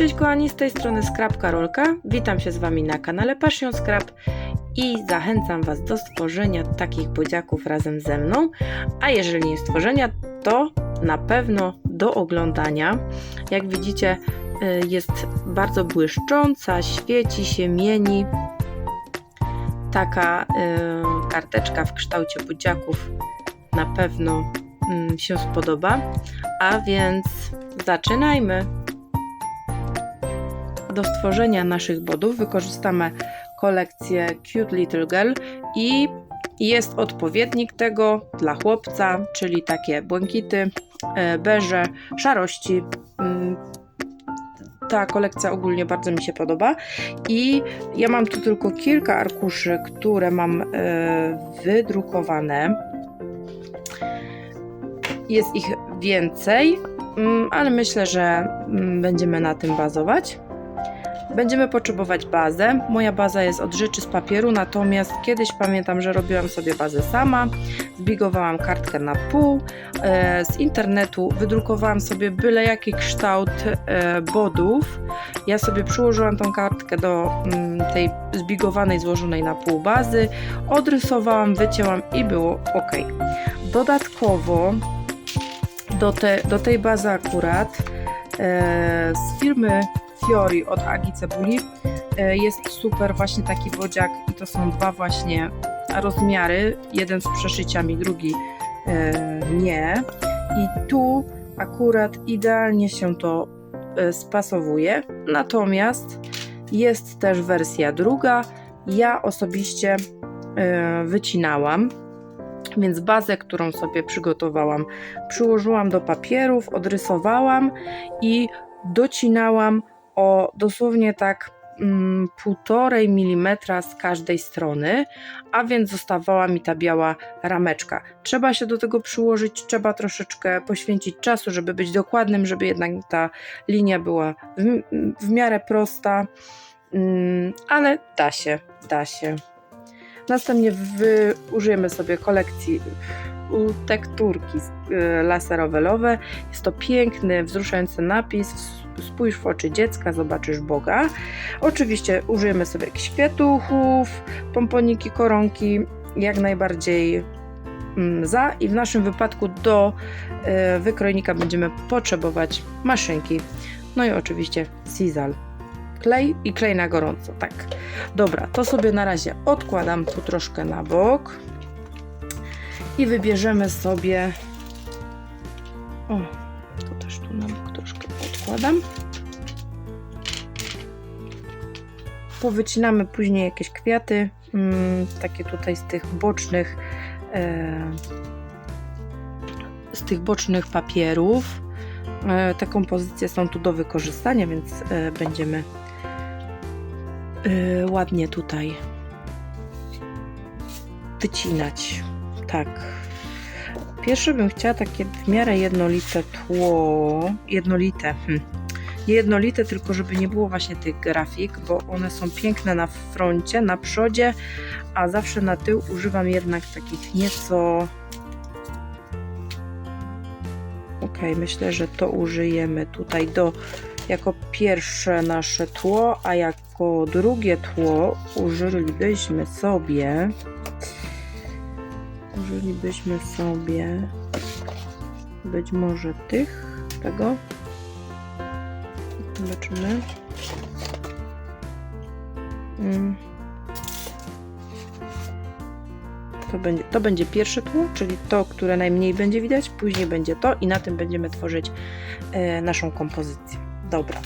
Cześć, kochani, z tej strony Scrap Karolka. Witam się z Wami na kanale Passion Scrap i zachęcam Was do stworzenia takich bodziaków razem ze mną. A jeżeli nie stworzenia, to na pewno do oglądania. Jak widzicie, y, jest bardzo błyszcząca, świeci się, mieni. Taka y, karteczka w kształcie bodziaków na pewno mm, się spodoba. A więc zaczynajmy! Do stworzenia naszych bodów wykorzystamy kolekcję Cute Little Girl i jest odpowiednik tego dla chłopca, czyli takie błękity, e, beże, szarości. Mm, Ta kolekcja ogólnie bardzo mi się podoba i ja mam tu tylko kilka arkuszy, które mam e, wydrukowane. Jest ich więcej, mm, ale myślę, że mm, będziemy na tym bazować. Będziemy potrzebować bazę. Moja baza jest od rzeczy z papieru, natomiast kiedyś pamiętam, że robiłam sobie bazę sama. Zbigowałam kartkę na pół. E, z internetu wydrukowałam sobie byle jaki kształt e, bodów. Ja sobie przyłożyłam tą kartkę do mm, tej zbigowanej, złożonej na pół bazy. Odrysowałam, wycięłam i było ok. Dodatkowo do, te, do tej bazy akurat e, z firmy Fiori od Agi Cebuli. E, jest super właśnie taki bodziak i to są dwa właśnie rozmiary, jeden z przeszyciami, drugi e, nie. I tu akurat idealnie się to e, spasowuje, natomiast jest też wersja druga, ja osobiście wycinałam więc bazę, którą sobie przygotowałam, przyłożyłam do papierów, odrysowałam i docinałam o dosłownie tak mm, półtorej milimetra z każdej strony, a więc zostawała mi ta biała rameczka. Trzeba się do tego przyłożyć, trzeba troszeczkę poświęcić czasu, żeby być dokładnym, żeby jednak ta linia była w, w miarę prosta, mm, ale da się, da się. Następnie wy, użyjemy sobie kolekcji tekturki y, laserowelowe. Jest to piękny, wzruszający napis. Spójrz w oczy dziecka, zobaczysz Boga. Oczywiście użyjemy sobie jakichś kwiatuchów, pomponiki, koronki, jak najbardziej mm, za i w naszym wypadku do y, wykrojnika będziemy potrzebować maszynki. No i oczywiście Sizal klej i klej na gorąco, tak. Dobra, to sobie na razie odkładam tu troszkę na bok i wybierzemy sobie o, odkładam powycinamy później jakieś kwiaty mm, takie tutaj z tych bocznych e, z tych bocznych papierów e, te kompozycje są tu do wykorzystania, więc e, będziemy yy, ładnie tutaj wycinać. Tak. Pierwsze bym chciała takie w miarę jednolite tło. Jednolite. Hm. Nie jednolite, tylko żeby nie było właśnie tych grafik, bo one są piękne na froncie, na przodzie, a zawsze na tył używam jednak takich nieco. Ok, myślę, że to użyjemy tutaj do jako pierwsze nasze tło, a jako drugie tło użylibyśmy sobie użylibyśmy sobie być może tych, tego zobaczymy mm. to będzie, to będzie pierwsze tło, czyli to, które najmniej będzie widać, później będzie to i na tym będziemy tworzyć e, naszą kompozycję. Dobra.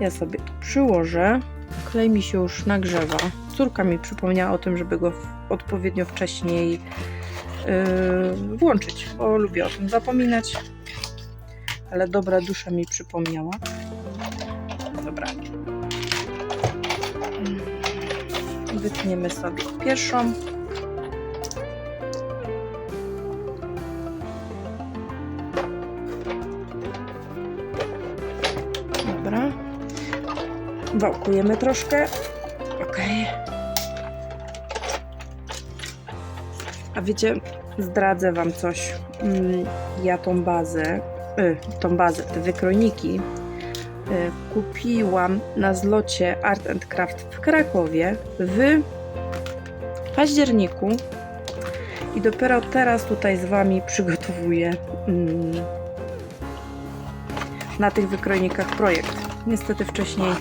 Ja sobie tu przyłożę. Klej mi się już nagrzewa. Córka mi przypomniała o tym, żeby go odpowiednio wcześniej yy, włączyć, bo lubię o tym zapominać. Ale dobra dusza mi przypomniała. Dobra. Wytniemy sobie pierwszą. Dobra. Wałkujemy troszkę. A wiecie, zdradzę Wam coś. Mm, ja tą bazę, y, tą bazę, te wykrojniki kupiłam na zlocie Art and Craft w Krakowie w październiku i dopiero teraz tutaj z Wami przygotowuję mm, na tych wykrojnikach projekt. Niestety wcześniej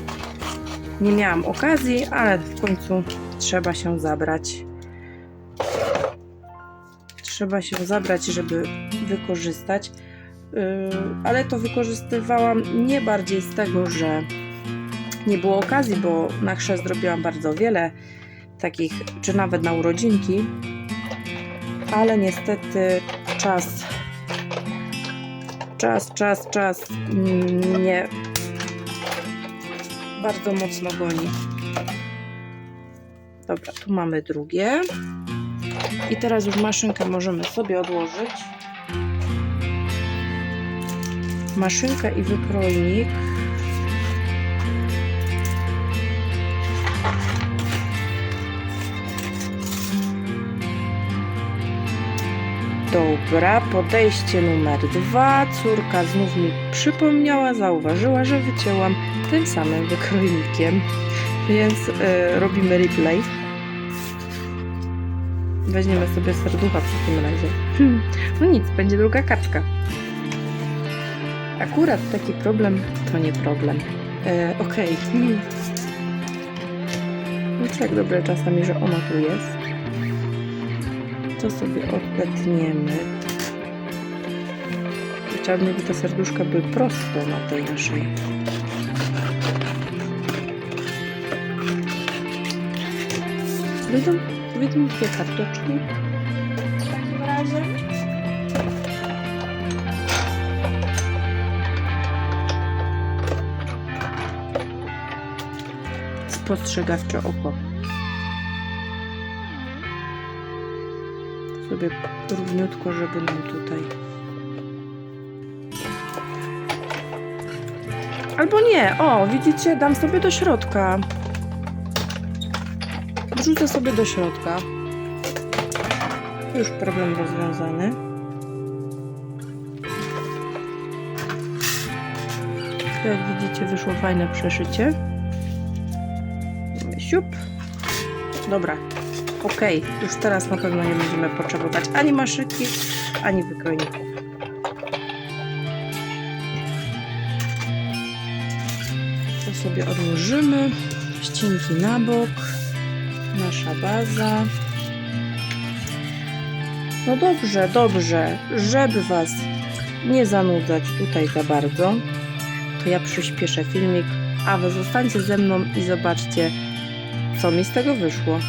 nie miałam okazji, ale w końcu trzeba się zabrać. Trzeba się zabrać, żeby wykorzystać. Yy, ale to wykorzystywałam nie bardziej z tego, że nie było okazji, bo na chrzest zrobiłam bardzo wiele takich, czy nawet na urodzinki, ale niestety czas, czas, czas, czas mnie bardzo mocno goni. Dobra, tu mamy drugie. I teraz już maszynkę możemy sobie odłożyć. Maszynka i wykrojnik. Dobra, podejście numer dwa. Córka znów mi przypomniała, zauważyła, że wycięłam tym samym wykrojnikiem. Więc y, robimy replay. Weźmiemy sobie serducha w takim razie. Hmm, no nic, będzie druga kartka. Akurat taki problem to nie problem. E, Okej. Hmm. Wiecie jak dobre czasami, że ona tu jest. To sobie odetniemy. Chciałabym, żeby te serduszka były proste na tej naszej. Wyjdą, wyjdą dwie karteczki. W takim razie. Spostrzegawcze oko. Sobie równiutko, żeby nam tutaj. Albo nie, o, widzicie, dam sobie do środka. Wrzucę sobie do środka. Już problem rozwiązany. Jak widzicie, wyszło fajne przeszycie. Siup. Dobra. Ok, już teraz na pewno nie będziemy potrzebować ani maszyki, ani wykrojników. To sobie odłożymy. Ścinki na bok. Nasza baza. No dobrze, dobrze. Żeby Was nie zanudzać tutaj za bardzo, to ja przyspieszę filmik, a Wy zostańcie ze mną i zobaczcie, co mi z tego wyszło.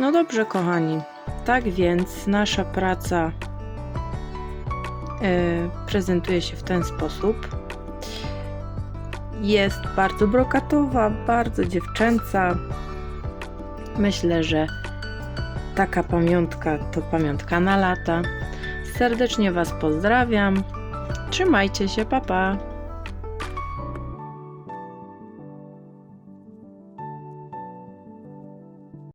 No dobrze, kochani. Tak więc nasza praca e, prezentuje się w ten sposób. Jest bardzo brokatowa, bardzo dziewczęca. Myślę, że taka pamiątka to pamiątka na lata. Serdecznie Was pozdrawiam. Trzymajcie się, papa. Pa.